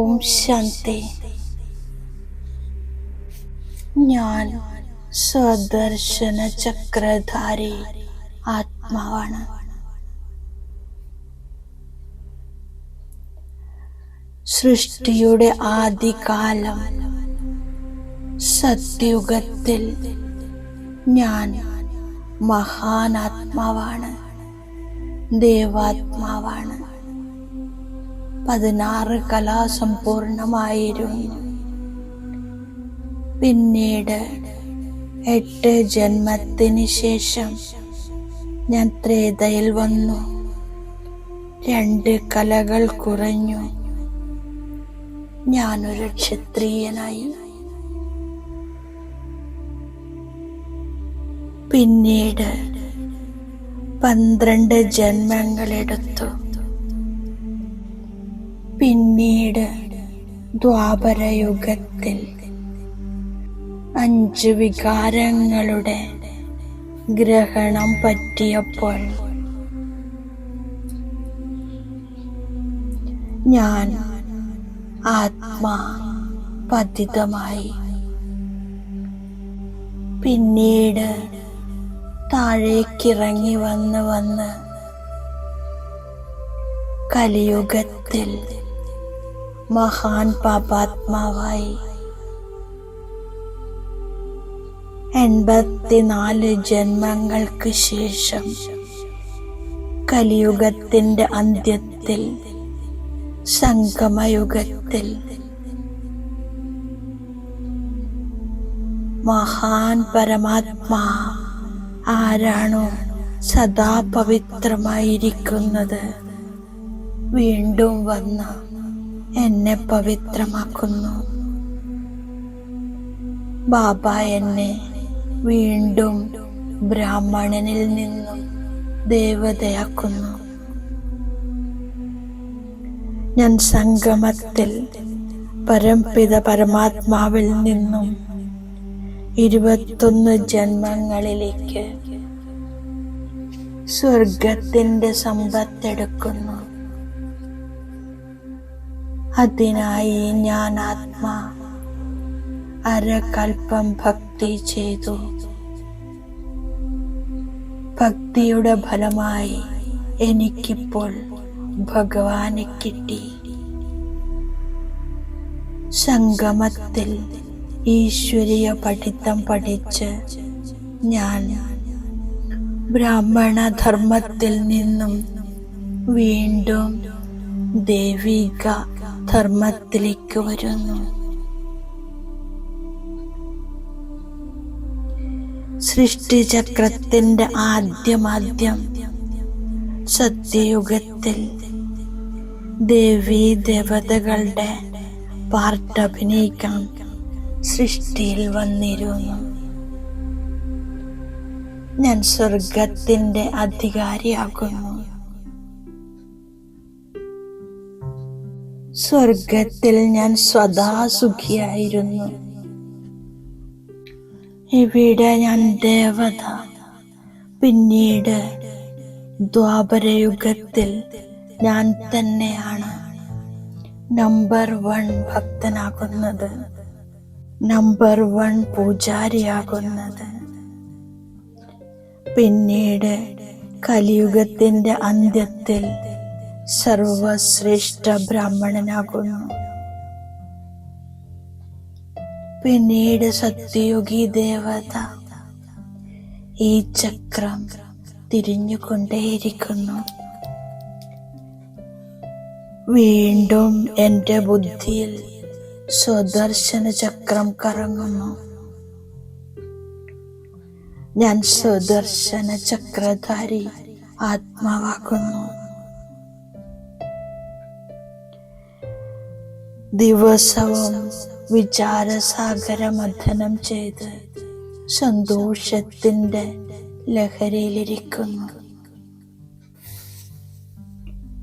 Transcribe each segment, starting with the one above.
ഓം ശാന്തി ഞാൻ സ്വദർശന ചക്രധാരി ആത്മാവാണ്. സൃഷ്ടിയുടെ ആദികാലം സത്യുഗത്തിൽ ഞാൻ മഹാനാത്മാവാണ് ദേവാത്മാവാണ്. പതിനാറ് കലാസമ്പൂർണമായിരുന്നു പിന്നീട് എട്ട് ജന്മത്തിന് ശേഷം ഞാൻ ത്രേതയിൽ വന്നു. രണ്ട് കലകൾ കുറഞ്ഞു. ഞാനൊരു ക്ഷത്രിയനായി. പിന്നീട് പന്ത്രണ്ട് ജന്മങ്ങളെടുത്തു. പിന്നീട് ദ്വാപരയുഗത്തിൽ അഞ്ച് വികാരങ്ങളുടെ ഗ്രഹണം പറ്റിയപ്പോൾ ഞാൻ ആത്മാ പതിതമായി. പിന്നീട് താഴേക്കിറങ്ങി വന്ന് വന്ന് കലിയുഗത്തിൽ മഹാൻ പാപാത്മാവായി. എൺപത്തിനാല് ജന്മങ്ങൾക്ക് ശേഷം കലിയുഗത്തിന്റെ അന്ത്യത്തിൽ സംഗമയുഗത്തിൽ മഹാൻ പരമാത്മാ ആരാണോ സദാ പവിത്രമായിരിക്കുന്നത് വീണ്ടും വന്ന് എന്നെ പവിത്രമാക്കുന്നു. ബാബ എന്നെ വീണ്ടും ബ്രാഹ്മണനിൽ നിന്നും ദേവതയാക്കുന്നു. ഞാൻ സംഗമത്തിൽ പരംപിത പരമാത്മാവിൽ നിന്നും ഇരുപത്തൊന്ന് ജന്മങ്ങളിലേക്ക് സ്വർഗത്തിന്റെ സമ്പത്തെടുക്കുന്നു. അതിനായി ഞാൻ ആത്മാ അരകൽപ്പം ഭക്തി ചെയ്തു. ഭക്തിയുടെ ഫലമായി എനിക്കിപ്പോൾ ഭഗവാനെ കിട്ടി. സംഗമത്തിൽ ഈശ്വരീയ പഠിത്തം പഠിച്ച് ഞാൻ ബ്രാഹ്മണ ധർമ്മത്തിൽ നിന്നും വീണ്ടും ദൈവിക ധർമ്മത്തിലേക്ക് വരുന്നു. സൃഷ്ടിചക്രത്തിന്റെ ആദ്യമാദ്യം സത്യയുഗത്തിൽ ദേവീ ദേവതകളുടെ പാർട്ട് അഭിനയിക്കാൻ സൃഷ്ടിയിൽ വന്നിരുന്നു. ഞാൻ സ്വർഗത്തിന്റെ അധികാരിയാകുന്നു. സ്വർഗത്തിൽ ഞാൻ സ്വതാ സുഖിയായിരുന്നു. ഇവിടെ ഞാൻ ദേവത പിന്നീട് ദ്വാപരയുഗത്തിൽ ഞാൻ തന്നെയാണ് നമ്പർ വൺ ഭക്തനാകുന്നത് നമ്പർ വൺ പൂജാരിയാകുന്നത്. പിന്നീട് കലിയുഗത്തിന്റെ അന്ത്യത്തിൽ സർവശ്രേഷ്ഠ ബ്രാഹ്മണനാകുന്നു. പിന്നീട് സത്യയുഗി ദേവത ഈ ചക്രം തിരിഞ്ഞുകൊണ്ടേയിരിക്കുന്നു. വീണ്ടും എന്റെ ബുദ്ധിയിൽ സ്വദർശന ചക്രം കറങ്ങുന്നു. ഞാൻ സ്വദർശന ചക്രധാരി ആത്മാവാക്കുന്നു ദിവസവും വിചാരസാഗര മഥനം ചെയ്ത് സന്തോഷത്തിന്റെ ലഹരിയിലിരിക്കുന്നു.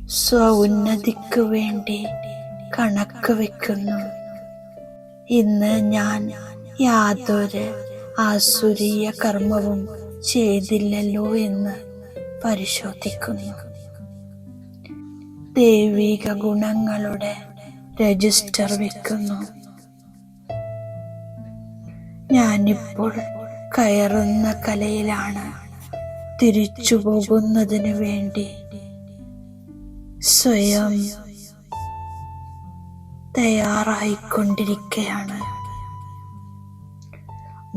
സ്വഉന്നതിക്ക് വേണ്ടി കണക്ക് വെക്കുന്നു. ഇന്ന് ഞാൻ യാതൊരു ആസുരീയ കർമ്മവും ചെയ്തില്ലല്ലോ എന്ന് പരിശോധിക്കുന്നു. ദൈവിക ഗുണങ്ങളുടെ രജിസ്റ്റർ വെക്കുന്നു. ഞാനിപ്പോൾ കയറുന്ന കലയിലാണ് തിരിച്ചു പോകുന്നതിന് വേണ്ടി. സ്വയം തയ്യാറായിക്കൊണ്ടിരിക്കുകയാണ്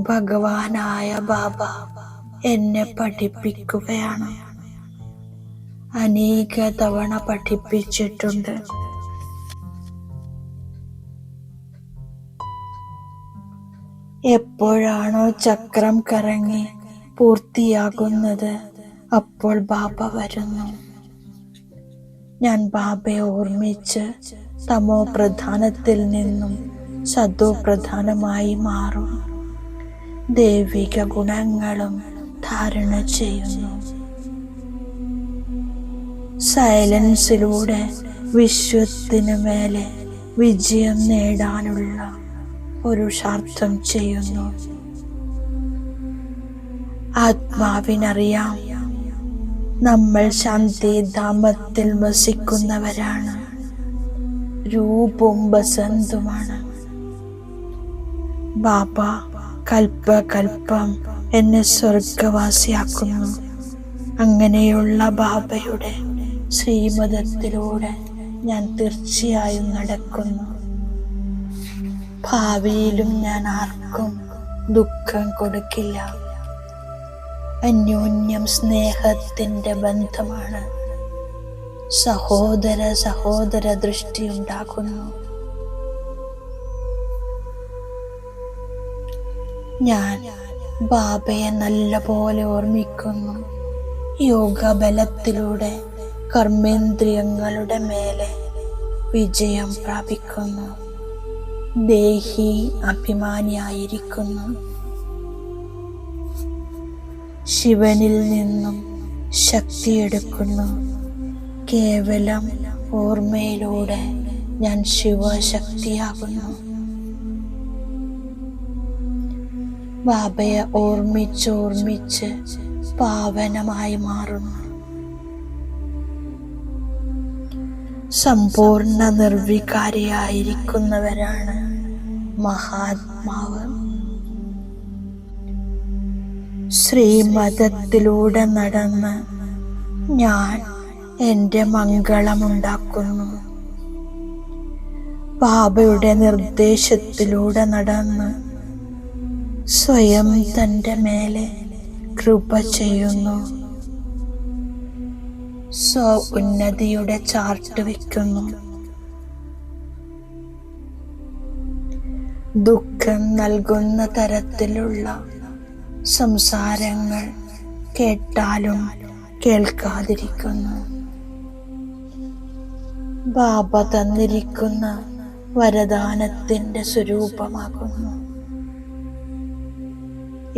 ഭഗവാനായ ബാബ എന്നെ പഠിപ്പിക്കുകയാണ്. അനേക തവണ പഠിപ്പിച്ചിട്ടുണ്ട്. എപ്പോഴാണോ ചക്രം കറങ്ങി പൂർത്തിയാകുന്നത് അപ്പോൾ ബാബ വരുന്നു. ഞാൻ ബാബയെ ഓർമ്മിച്ച് തമോ പ്രധാനത്തിൽ നിന്നും സദോ പ്രധാനമായി മാറും. ദൈവിക ഗുണങ്ങളും ധാരണ ചെയ്യുന്നു. സൈലൻസിലൂടെ വിശ്വത്തിനു മേലെ വിജയം നേടാനുള്ള പുരുഷാർത്ഥം ചെയ്യുന്നു. ആത്മാവിനറിയാം നമ്മൾ ശാന്തി ശാന്തിധാമത്തിൽ വസിക്കുന്നവരാണ്. രൂപവും ബസന്തുമാണ്. ബാബ കൽപ്പകൽപ്പം എന്നെ സ്വർഗവാസിയാക്കുന്നു. അങ്ങനെയുള്ള ബാബയുടെ ശ്രീമതത്തിലൂടെ ഞാൻ തീർച്ചയായും നടക്കുന്നു. ഭാവിയിലും ഞാൻ ആർക്കും ദുഃഖം കൊടുക്കില്ല. അന്യോന്യം സ്നേഹത്തിന്റെ ബന്ധമാണ്. സഹോദര സഹോദര ദൃഷ്ടി ഉണ്ടാക്കുന്നു. ഞാൻ ബാബയെ നല്ലപോലെ ഓർമ്മിക്കുന്നു. യോഗ ബലത്തിലൂടെ കർമ്മേന്ദ്രിയങ്ങളുടെ മേലെ വിജയം പ്രാപിക്കുന്നു. ദേഹി അഭിമാനിയായിരിക്കുന്നു. ശിവനിൽ നിന്നും ശക്തിയെടുക്കുന്നു കേവലം ഓർമ്മയിലൂടെ ഞാൻ ശിവശക്തിയാകുന്നു. ബാബയെ ഓർമ്മിച്ചോർമ്മിച്ച് പാവനമായി മാറുന്നു. സമ്പൂർണ നിർവികാരിയായിരിക്കുന്നവരാണ് മഹാത്മാവ്. ശ്രീമതത്തിലൂടെ നടന്ന് ഞാൻ എന്റെ മംഗളമുണ്ടാക്കുന്നു. ബാബയുടെ നിർദ്ദേശത്തിലൂടെ നടന്ന് സ്വയം തന്റെ മേലെ കൃപ ചെയ്യുന്നു. സ്വ ഉന്നതിയുടെ ചാർട്ട് വെക്കുന്നു ദുഃഖം നൽകുന്ന തരത്തിലുള്ള സംസാരങ്ങൾ കേട്ടാലും കേൾക്കാതിരിക്കുന്നു. ബാബ തന്നിരിക്കുന്ന വരദാനത്തിന്റെ സ്വരൂപമാകുന്നു.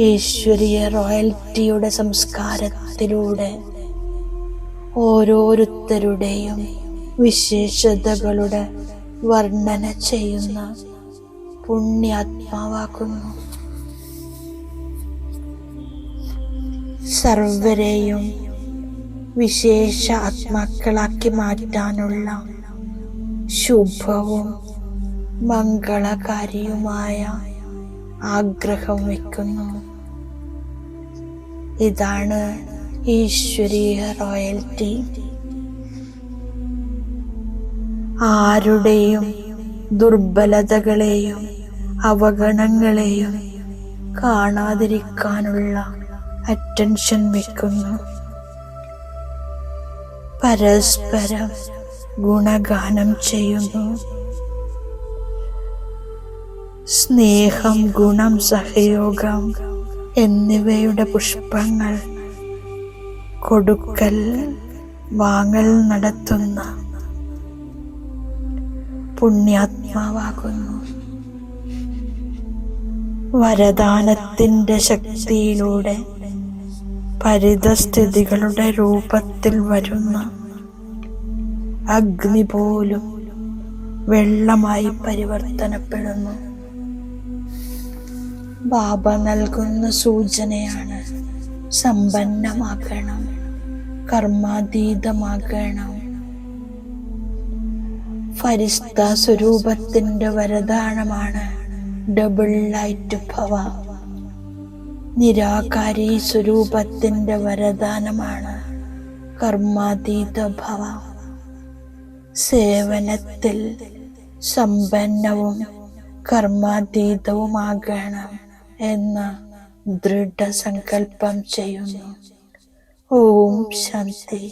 ഈശ്വരീയ റോയൽറ്റിയുടെ സംസ്കാരത്തിലൂടെ ഓരോരുത്തരുടെയും വിശേഷതകളുടെ വർണന ചെയ്യുന്ന പുണ്യാത്മാവാക്കുന്നു സർവരെയും വിശേഷ ആത്മാക്കളാക്കി മാറ്റാനുള്ള ശുഭവും മംഗളകാരിയുമായ ആഗ്രഹം വയ്ക്കുന്നു. ഇതാണ് ഈശ്വരീയ റോയൽറ്റി ആരുടെയും ദുർബലതകളെയും അവഗണങ്ങളെയും കാണാതിരിക്കാനുള്ള അറ്റൻഷൻ വെക്കുന്നു പരസ്പരം ഗുണഗാനം ചെയ്യുന്നു. സ്നേഹം ഗുണം സഹയോഗം എന്നിവയുടെ പുഷ്പങ്ങൾ കൊടുക്കൽ വാങ്ങൽ നടത്തുന്ന പുണ്യാത്മാവാകുന്നു. വരദാനത്തിന്റെ ശക്തിയിലൂടെ പരിതസ്ഥിതികളുടെ രൂപത്തിൽ വരുന്ന അഗ്നി പോലും വെള്ളമായി പരിവർത്തനപ്പെടുന്നു. ബാബ നൽകുന്ന സൂചനയാണ് സമ്പന്നമാകണം കർമാതീതമാകണം. ഫരിസ്ത സ്വരൂപത്തിന്റെ വരദാനമാണ് ഡബിൾ ലൈറ്റ് ഭവ. നിരാകാരി സ്വരൂപത്തിന്റെ വരദാനമാണ് കർമാതീത ഭവ. സേവനത്തിൽ സമ്പന്നവും കർമാതീതവുമാകണം എന്ന ദൃഢസങ്കല്പം ചെയ്യുന്നു. ഓം ശാന്തി